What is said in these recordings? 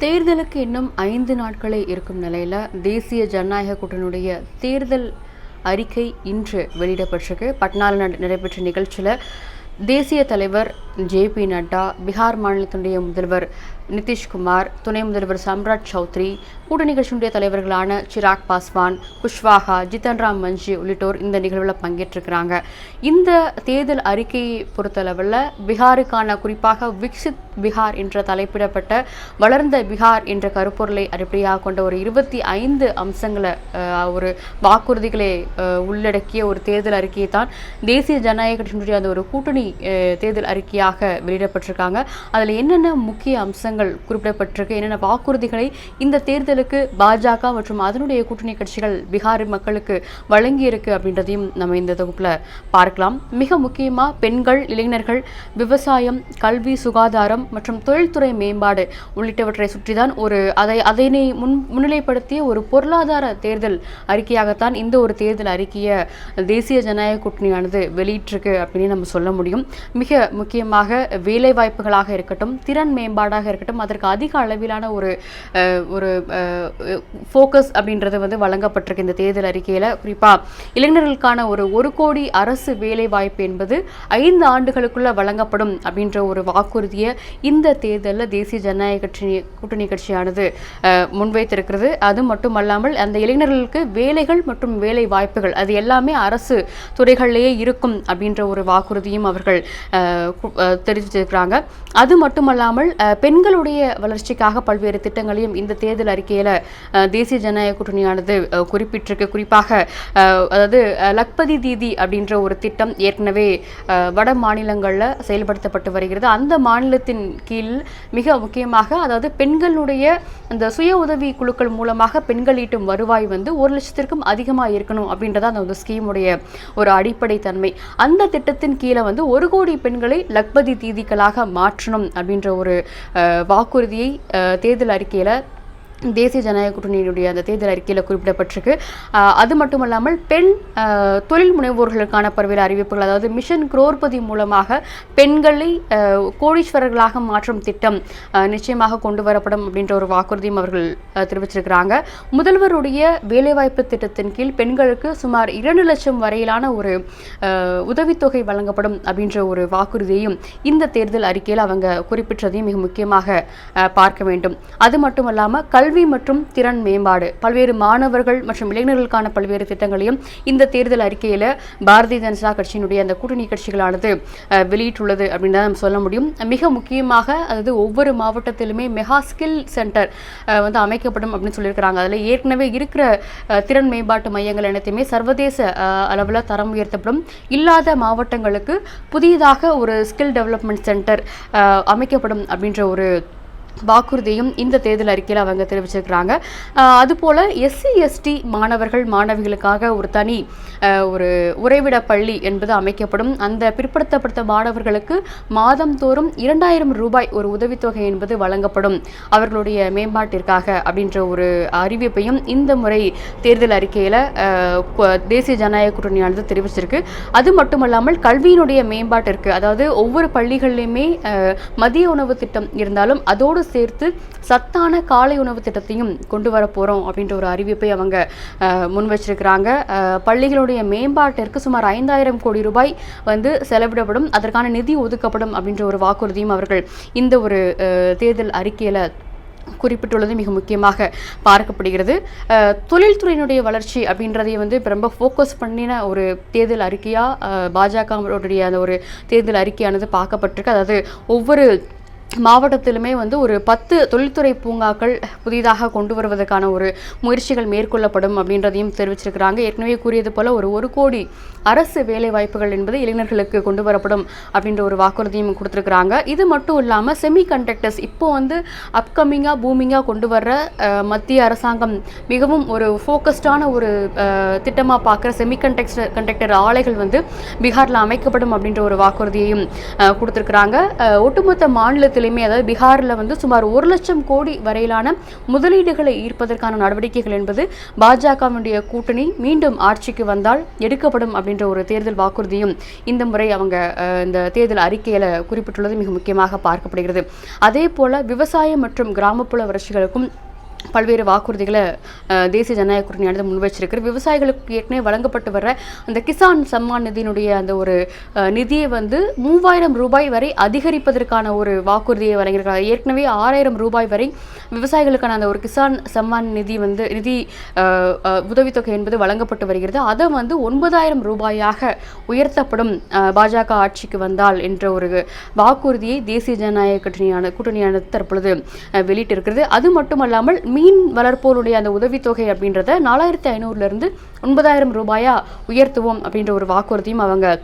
தேர்தலுக்கு இன்னும் ஐந்து நாட்களே இருக்கும் நிலையில் தேசிய ஜனநாயக கூட்டணியுடைய தேர்தல் அறிக்கை இன்று வெளியிடப்பட்டிருக்கு. பட்னாவில் நடைபெற்ற நிகழ்ச்சியில் தேசிய தலைவர் ஜே பி நட்டா பீகார் மாநிலத்தினுடைய முதல்வர் நிதிஷ்குமார் துணை முதல்வர் சம்ராட் சௌத்ரி கூட்டணி கட்சியினுடைய தலைவர்களான சிராக் பாஸ்வான் குஷ்வாஹா ஜித்தன் ராம் மஞ்சி உள்ளிட்டோர் இந்த நிகழ்வில் பங்கேற்றிருக்கிறாங்க. இந்த தேர்தல் அறிக்கையை பொறுத்தளவில் பீகாருக்கான குறிப்பாக விக்சித் பீகார் என்ற தலைப்பிடப்பட்ட வளர்ந்த பீகார் என்ற கருப்பொருளை அடிப்படையாக கொண்ட ஒரு இருபத்தி ஐந்து அம்சங்களை ஒரு வாக்குறுதிகளை உள்ளடக்கிய ஒரு தேர்தல் அறிக்கையை தான் தேசிய ஜனநாயக கட்சியினுடைய அந்த ஒரு கூட்டணி தேர்தல் அறிக்கையாக வெளியிடப்பட்டிருக்காங்க. அதில் என்னென்ன முக்கிய அம்சங்கள் குறிப்பிடப்பட்டிருக்கு. என்னென்ன வாக்குறுதிகளை இந்த தேர்தலுக்கு பாஜக மற்றும் அதனுடைய கூட்டணி கட்சிகள் பீகார் மக்களுக்கு வழங்கியிருக்கு அப்படின்றதையும் நம்ம இந்த தொகுப்பில் பார்க்கலாம். மிக முக்கியமாக பெண்கள் இளைஞர்கள் விவசாயம் கல்வி சுகாதாரம் மற்றும் தொழில்துறை மேம்பாடு உள்ளிட்டவற்றை சுற்றிதான் ஒரு அதை அதனை முன் முன்னிலைப்படுத்திய ஒரு பொருளாதார தேர்தல் அறிக்கையாகத்தான் இந்த ஒரு தேர்தல் அறிக்கையை தேசிய ஜனநாயக கூட்டணியானது வெளியிட்டிருக்கு அப்படின்னு நம்ம சொல்ல முடியும். மிக முக்கியமாக வேலை வாய்ப்புகளாக இருக்கட்டும் திறன் மேம்பாடாக இருக்கட்டும் அதற்கு அதிக அளவிலான ஒரு ஒரு ஃபோக்கஸ் அப்படின்றது வந்து வழங்கப்பட்டிருக்கு இந்த தேர்தல் அறிக்கையில். குறிப்பாக இளைஞர்களுக்கான ஒரு ஒரு கோடி அரசு வேலை வாய்ப்பு என்பது ஐந்து ஆண்டுகளுக்குள்ள வழங்கப்படும் அப்படின்ற ஒரு வாக்குறுதியை இந்த தேர்தலில் தேசிய ஜனநாயக கட்சி கூட்டணி கட்சியானது முன்வைத்திருக்கிறது. அது மட்டுமல்லாமல் அந்த இளைஞர்களுக்கு வேலைகள் மற்றும் வேலை வாய்ப்புகள் அது எல்லாமே அரசு துறைகளிலேயே இருக்கும் அப்படின்ற ஒரு வாக்குறுதியும் அவர்கள் தெரிவிச்சிருக்கிறாங்க. அது மட்டுமல்லாமல் பெண்கள் பெண்களுடைய வளர்ச்சிக்காக பல்வேறு திட்டங்களையும் இந்த தேர்தல் அறிக்கையில் தேசிய ஜனநாயக கூட்டணியானது குறிப்பிட்டிருக்கு. குறிப்பாக அதாவது லக்பதி தீதி அப்படின்ற ஒரு திட்டம் ஏற்கனவே வட மாநிலங்களில் செயல்படுத்தப்பட்டு வருகிறது. அந்த மாநிலத்தின் கீழ் மிக முக்கியமாக அதாவது பெண்களுடைய அந்த சுய உதவி குழுக்கள் மூலமாக பெண்கள் ஈட்டும் வருவாய் வந்து ஒரு லட்சத்திற்கும் அதிகமாக இருக்கணும் அப்படின்றத அந்த ஒரு ஸ்கீமுடைய ஒரு அடிப்படை தன்மை. அந்த திட்டத்தின் கீழே வந்து ஒரு கோடி பெண்களை லக்பதி தீதிகளாக மாற்றணும் அப்படின்ற ஒரு வாக்குறுதியை தேர்தல் அறிக்கையில் தேசிய ஜனநாயக கூட்டணியினுடைய அந்த தேர்தல் அறிக்கையில் குறிப்பிடப்பட்டிருக்கு. அது மட்டும் இல்லாமல் பெண் தொழில் முனைவோர்களுக்கான பல்வேறு அறிவிப்புகள் அதாவது மிஷன் குரோர்பதி மூலமாக பெண்களை கோடீஸ்வரர்களாக மாற்றும் திட்டம் நிச்சயமாக கொண்டு வரப்படும் அப்படின்ற ஒரு வாக்குறுதியும் அவர்கள் தெரிவிச்சிருக்கிறாங்க. முதல்வருடைய வேலைவாய்ப்பு திட்டத்தின் கீழ் பெண்களுக்கு சுமார் இரண்டு லட்சம் வரையிலான ஒரு உதவித்தொகை வழங்கப்படும் அப்படின்ற ஒரு வாக்குறுதியையும் இந்த தேர்தல் அறிக்கையில் அவங்க குறிப்பிட்டதையும் மிக முக்கியமாக பார்க்க வேண்டும். அது மட்டுமல்லாமல் கல்வி மற்றும் திறன் மேம்பாடு. பல்வேறு மாணவர்கள் மற்றும் இளைஞர்களுக்கான பல்வேறு திட்டங்களையும் இந்த தேர்தல் அறிக்கையில் பாரதிய ஜனதா கட்சியினுடைய அந்த கூட்டணி கட்சிகளானது வெளியிட்டுள்ளது அப்படின்னு தான் நம்ம சொல்ல முடியும். மிக முக்கியமாக அதாவது ஒவ்வொரு மாவட்டத்திலுமே மெகா ஸ்கில் சென்டர் வந்து அமைக்கப்படும் அப்படின்னு சொல்லியிருக்கிறாங்க. அதில் ஏற்கனவே இருக்கிற திறன் மேம்பாட்டு மையங்கள் அனைத்தையுமே சர்வதேச அளவில் தரம் உயர்த்தப்படும். இல்லாத மாவட்டங்களுக்கு புதியதாக ஒரு ஸ்கில் டெவலப்மெண்ட் சென்டர் அமைக்கப்படும் அப்படின்ற ஒரு வாக்குறுதியும் இந்த தேர்தல் அறிக்கையில் அவங்க தெரிவிச்சிருக்கிறாங்க. அதுபோல் எஸ்சி எஸ்டி மாணவர்கள் மாணவிகளுக்காக ஒரு தனி ஒரு உறைவிட பள்ளி என்பது அமைக்கப்படும். அந்த பிற்படுத்தப்பட்ட மாணவர்களுக்கு மாதந்தோறும் இரண்டாயிரம் ரூபாய் ஒரு உதவித்தொகை என்பது வழங்கப்படும். அவர்களுடைய மேம்பாட்டிற்காக அப்படின்ற ஒரு அறிவிப்பையும் இந்த முறை தேர்தல் அறிக்கையில் தேசிய ஜனநாயக கூட்டணியானது தெரிவிச்சிருக்கு. அது மட்டுமல்லாமல் கல்வியினுடைய மேம்பாட்டிற்கு அதாவது ஒவ்வொரு பள்ளிகள்லையுமே மதிய உணவு திட்டம் இருந்தாலும் அதோடு சேர்த்து சத்தான காலை உணவு திட்டத்தையும் கொண்டு வர போகிறோம் அப்படின்ற ஒரு அறிவிப்பை அவங்க முன் வச்சிருக்கிறாங்க பள்ளிகளுடைய மேம்பாட்டிற்கு சுமார் ஐந்தாயிரம் கோடி ரூபாய் வந்து செலவிடப்படும். அதற்கான நிதி ஒதுக்கப்படும் அப்படின்ற ஒரு வாக்குறுதியும் அவர்கள் இந்த ஒரு தேர்தல் அறிக்கையில் குறிப்பிட்டுள்ளது. மிக முக்கியமாக பார்க்கப்படுகிறது. தொழில்துறையினுடைய வளர்ச்சி அப்படின்றதையும் வந்து இப்போ ரொம்ப ஃபோக்கஸ் பண்ணின ஒரு தேர்தல் அறிக்கையாக பாஜகவுடைய அந்த ஒரு தேர்தல் அறிக்கையானது பார்க்கப்பட்டிருக்கு. அதாவது ஒவ்வொரு மாவட்டத்திலுமே வந்து ஒரு பத்து தொழில்துறை பூங்காக்கள் புதிதாக கொண்டு வருவதற்கான ஒரு முயற்சிகள் மேற்கொள்ளப்படும் அப்படின்றதையும் தெரிவிச்சிருக்கிறாங்க. ஏற்கனவே கூறியது போல ஒரு ஒரு கோடி அரசு வேலை வாய்ப்புகள் என்பது இளைஞர்களுக்கு கொண்டு வரப்படும் அப்படின்ற ஒரு வாக்குறுதியும் கொடுத்துருக்குறாங்க. இது மட்டும் இல்லாமல் செமி கண்டக்டர்ஸ் இப்போ வந்து அப்கமிங்காக பூமிங்காக கொண்டு வர்ற மத்திய அரசாங்கம் மிகவும் ஒரு ஃபோக்கஸ்டான ஒரு திட்டமாக பார்க்குற செமி கண்டக்டர் கண்டக்டர் ஆலைகள் வந்து பீகாரில் அமைக்கப்படும் அப்படின்ற ஒரு வாக்குறுதியையும் கொடுத்துருக்குறாங்க. ஒட்டுமொத்த மாநிலத்தில் மாநிலத்திலுமே அதாவது பீகாரில் வந்து சுமார் ஒரு லட்சம் கோடி வரையிலான முதலீடுகளை ஈர்ப்பதற்கான நடவடிக்கைகள் என்பது பாஜகவினுடைய கூட்டணி மீண்டும் ஆட்சிக்கு வந்தால் எடுக்கப்படும் அப்படின்ற ஒரு தேர்தல் வாக்குறுதியும் இந்த முறை அவங்க இந்த தேர்தல் அறிக்கையில் குறிப்பிட்டுள்ளது மிக முக்கியமாக பார்க்கப்படுகிறது. அதே போல விவசாயம் மற்றும் கிராமப்புற வளர்ச்சிகளுக்கும் பல்வேறு வாக்குறுதிகளை தேசிய ஜனநாயக கூட்டணியானது முன்வச்சிருக்கு விவசாயிகளுக்கு ஏற்கனவே வழங்கப்பட்டு வர அந்த கிசான் சம்மான் நிதியினுடைய அந்த ஒரு நிதியை வந்து மூவாயிரம் ரூபாய் வரை அதிகரிப்பதற்கான ஒரு வாக்குறுதியை வழங்கியிருக்காங்க ஏற்கனவே ஆறாயிரம் ரூபாய் வரை விவசாயிகளுக்கான அந்த ஒரு கிசான் சம்மான் நிதி வந்து நிதி உதவித்தொகை என்பது வழங்கப்பட்டு வருகிறது. அதை வந்து ஒன்பதாயிரம் ரூபாயாக உயர்த்தப்படும் பாஜக ஆட்சிக்கு வந்தால் என்ற ஒரு வாக்குறுதியை தேசிய ஜனநாயக கூட்டணியான கூட்டணியானது தற்பொழுது வெளியிட்டிருக்கிறது. அது மட்டுமல்லாமல் மீன் வளர்ப்போருடைய அந்த உதவித்தொகை அப்படின்றத நாலாயிரத்தி ஐநூறுலேருந்து ஒன்பதாயிரம் ரூபாயாக உயர்த்துவோம் அப்படின்ற ஒரு வாக்குறுதியும் அவங்க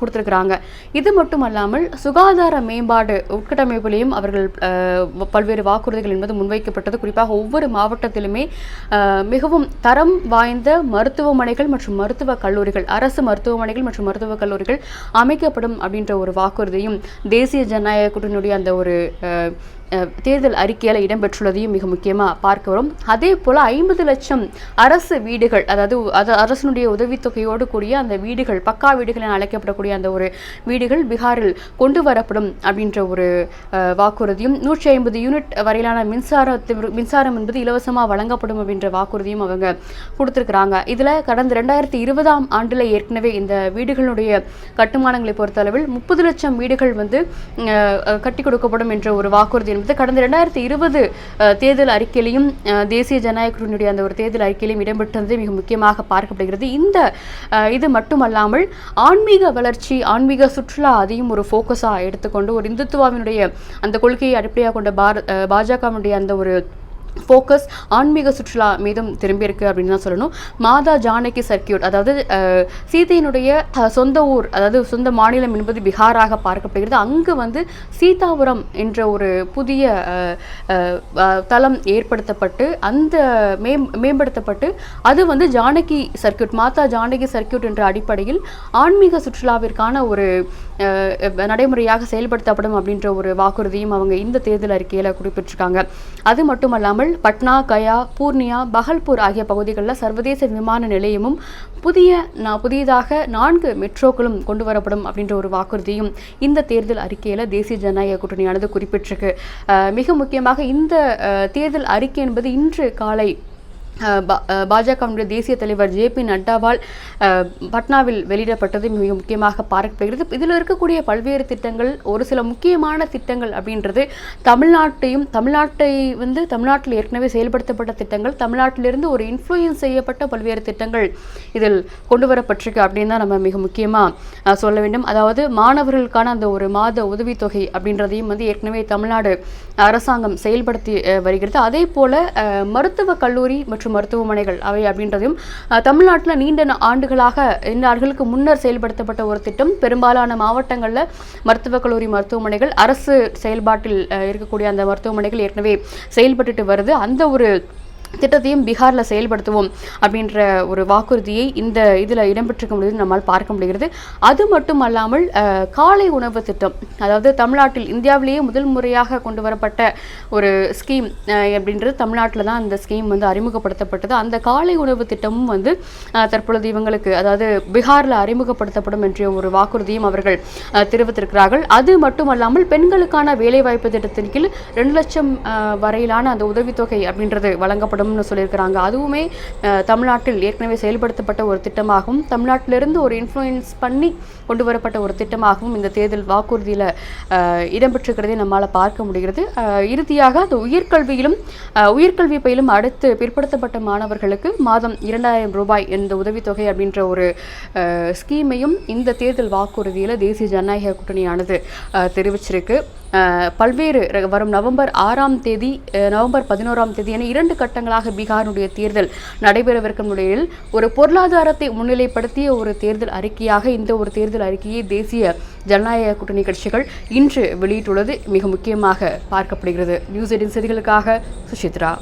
கொடுத்துருக்குறாங்க. இது மட்டும் அல்லாமல் சுகாதார மேம்பாடு உட்கட்டமைப்புலேயும் அவர்கள் பல்வேறு வாக்குறுதிகள் என்பது முன்வைக்கப்பட்டது. குறிப்பாக ஒவ்வொரு மாவட்டத்திலுமே மிகவும் தரம் வாய்ந்த மருத்துவமனைகள் மற்றும் மருத்துவ கல்லூரிகள் அரசு மருத்துவமனைகள் மற்றும் மருத்துவக் கல்லூரிகள் அமைக்கப்படும் அப்படின்ற ஒரு வாக்குறுதியும் தேசிய ஜனநாயக கூட்டணியுடைய அந்த ஒரு தேர்தல் அறிக்கையில் இடம்பெற்றுள்ளதையும் மிக முக்கியமாக பார்க்க வரும். அதே போல் ஐம்பது லட்சம் அரசு வீடுகள் அதாவது அது அரசனுடைய உதவித்தொகையோடு கூடிய அந்த வீடுகள் பக்கா வீடுகள் என அழைக்கப்படக்கூடிய அந்த ஒரு வீடுகள் பீகாரில் கொண்டு வரப்படும் அப்படின்ற ஒரு வாக்குறுதியும் நூற்றி ஐம்பது யூனிட் வரையிலான மின்சாரத்து மின்சாரம் என்பது இலவசமாக வழங்கப்படும் அப்படின்ற வாக்குறுதியும் அவங்க கொடுத்துருக்குறாங்க. இதில் கடந்த ரெண்டாயிரத்தி இருபதாம் ஆண்டில் ஏற்கனவே இந்த வீடுகளுடைய கட்டுமானங்களை பொறுத்தளவில் முப்பது லட்சம் வீடுகள் வந்து கட்டி கொடுக்கப்படும் என்ற ஒரு வாக்குறுதி என்பது கடந்த ரெண்டாயிரத்தி இருபது தேர்தல் அறிக்கையிலையும் தேசிய ஜனநாயக கூட்டணியுடைய அந்த ஒரு தேர்தல் அறிக்கையிலும் இடம்பெற்றது மிக முக்கியமாக பார்க்கப்படுகிறது. இந்த இது மட்டுமல்லாமல் ஆன்மீக வளர்ச்சி ஆன்மீக சுற்றுலா அதையும் ஒரு ஃபோக்கஸாக எடுத்துக்கொண்டு ஒரு இந்துத்துவாவினுடைய அந்த கொள்கையை அடிப்படையாக கொண்ட பார பாஜகவினுடைய அந்த ஒரு ஃபோக்கஸ் ஆன்மீக சுற்றுலா மீதும் திரும்பியிருக்கு அப்படின்னு தான் சொல்லணும். மாதா ஜானகி சர்க்கியூட் அதாவது சீதையினுடைய சொந்த ஊர் அதாவது சொந்த மாநிலம் என்பது பீகாராக பார்க்கப்படுகிறது. அங்கு வந்து சீதாபுரம் என்ற ஒரு புதிய தளம் ஏற்படுத்தப்பட்டு அந்த மேம் மேம்படுத்தப்பட்டு அது வந்து ஜானகி சர்க்கியூட் மாதா ஜானகி சர்க்கியூட் என்ற அடிப்படையில் ஆன்மீக சுற்றுலாவிற்கான ஒரு நடைமுறையாக செயல்படுத்தப்படும் அப்படின்ற ஒரு வாக்குறுதியும் அவங்க இந்த தேர்தல் அறிக்கையில் குறிப்பிட்டிருக்காங்க. அது மட்டுமல்லாமல் பட்னா கயா பூர்ணியா பகல்பூர் ஆகிய பகுதிகளில் சர்வதேச விமான நிலையமும் புதிய புதியதாக நான்கு மெட்ரோக்களும் கொண்டு வரப்படும் அப்படின்ற ஒரு வாக்குறுதியும் இந்த தேர்தல் அறிக்கையில் தேசிய ஜனநாயக கூட்டணியானது குறிப்பிட்டிருக்கு. மிக முக்கியமாக இந்த தேர்தல் அறிக்கை என்பது இன்று காலை பாஜகவினுடைய தேசிய தலைவர் ஜே பி நட்டாவால் பட்னாவில் வெளியிடப்பட்டது மிக முக்கியமாக பார்க்கப்படுகிறது. இதில் இருக்கக்கூடிய பல்வேறு திட்டங்கள் ஒரு சில முக்கியமான திட்டங்கள் அப்படின்றது தமிழ்நாட்டையும் தமிழ்நாட்டை வந்து தமிழ்நாட்டில் ஏற்கனவே செயல்படுத்தப்பட்ட திட்டங்கள் தமிழ்நாட்டிலிருந்து ஒரு இன்ஃப்ளூயன்ஸ் செய்யப்பட்ட பல்வேறு திட்டங்கள் இதில் கொண்டு வரப்பட்டிருக்கு அப்படின்னு தான் நம்ம மிக முக்கியமாக சொல்ல வேண்டும். அதாவது மாணவர்களுக்கான அந்த ஒரு மாத உதவித்தொகை அப்படின்றதையும் வந்து ஏற்கனவே தமிழ்நாடு அரசாங்கம் செயல்படுத்தி வருகிறது. அதே போல மருத்துவக் கல்லூரி மற்றும் மருத்துவமனைகள் அவை அப்படின்றதையும் தமிழ்நாட்டில் நீண்ட ஆண்டுகளாக இந்த ஆண்டுகளுக்கு முன்னர் செயல்படுத்தப்பட்ட ஒரு திட்டம். பெரும்பாலான மாவட்டங்களில் மருத்துவக் கல்லூரி மருத்துவமனைகள் அரசு செயல்பாட்டில் அஹ், இருக்கக்கூடிய அந்த மருத்துவமனைகள் ஏற்கனவே செயல்பட்டுட்டு வருது. அந்த ஒரு திட்டத்தையும் பீகாரில் செயல்படுத்துவோம் அப்படின்ற ஒரு வாக்குறுதியை இந்த இதில் இடம்பெற்றிருக்க முடியுது நம்மால் பார்க்க முடிகிறது. அது மட்டும் அல்லாமல் காலை உணவு திட்டம் அதாவது தமிழ்நாட்டில் இந்தியாவிலேயே முதல் முறையாக கொண்டு வரப்பட்ட ஒரு ஸ்கீம் அப்படின்றது தமிழ்நாட்டில் தான் அந்த ஸ்கீம் வந்து அறிமுகப்படுத்தப்பட்டது. அந்த காலை உணவு திட்டமும் வந்து தற்பொழுது இவங்களுக்கு அதாவது பீகாரில் அறிமுகப்படுத்தப்படும் என்ற ஒரு வாக்குறுதியும் அவர்கள் தெரிவித்திருக்கிறார்கள். அது மட்டுமல்லாமல் பெண்களுக்கான வேலைவாய்ப்பு திட்டத்தின் கீழ் ரெண்டு லட்சம் வரையிலான அந்த உதவித்தொகை அப்படின்றது வழங்கப்படும் வழங்கப்படும்னு சொல்லியிருக்கிறாங்க. அதுவுமே தமிழ்நாட்டில் ஏற்கனவே செயல்படுத்தப்பட்ட ஒரு திட்டமாகவும் தமிழ்நாட்டிலிருந்து ஒரு இன்ஃப்ளூயன்ஸ் பண்ணி கொண்டு வரப்பட்ட ஒரு திட்டமாகவும் இந்த தேர்தல் வாக்குறுதியில் இடம்பெற்றிருக்கிறதை நம்மால் பார்க்க முடிகிறது. இறுதியாக அந்த உயர்கல்வியிலும் உயர்கல்வி பயிலும் அடுத்து பிற்படுத்தப்பட்ட மாணவர்களுக்கு மாதம் இரண்டாயிரம் ரூபாய் இந்த உதவித்தொகை அப்படின்ற ஒரு ஸ்கீமையும் இந்த தேர்தல் வாக்குறுதியில் தேசிய ஜனநாயக கூட்டணியானது தெரிவிச்சிருக்கு. பல்வேறு வரும் நவம்பர் ஆறாம் தேதி நவம்பர் பதினோராம் தேதி என இரண்டு கட்டங்களாக பீகாரினுடைய தேர்தல் நடைபெறவிருக்கும் நிலையில் ஒரு பொருளாதாரத்தை முன்னிலைப்படுத்திய ஒரு தேர்தல் அறிக்கையாக இந்த ஒரு தேர்தல் அறிக்கையை தேசிய ஜனநாயக கூட்டணி கட்சிகள் இன்று வெளியிட்டுள்ளது. மிக முக்கியமாக பார்க்கப்படுகிறது. நியூஸ் எடின் செய்திகளுக்காக சுசித்ரா.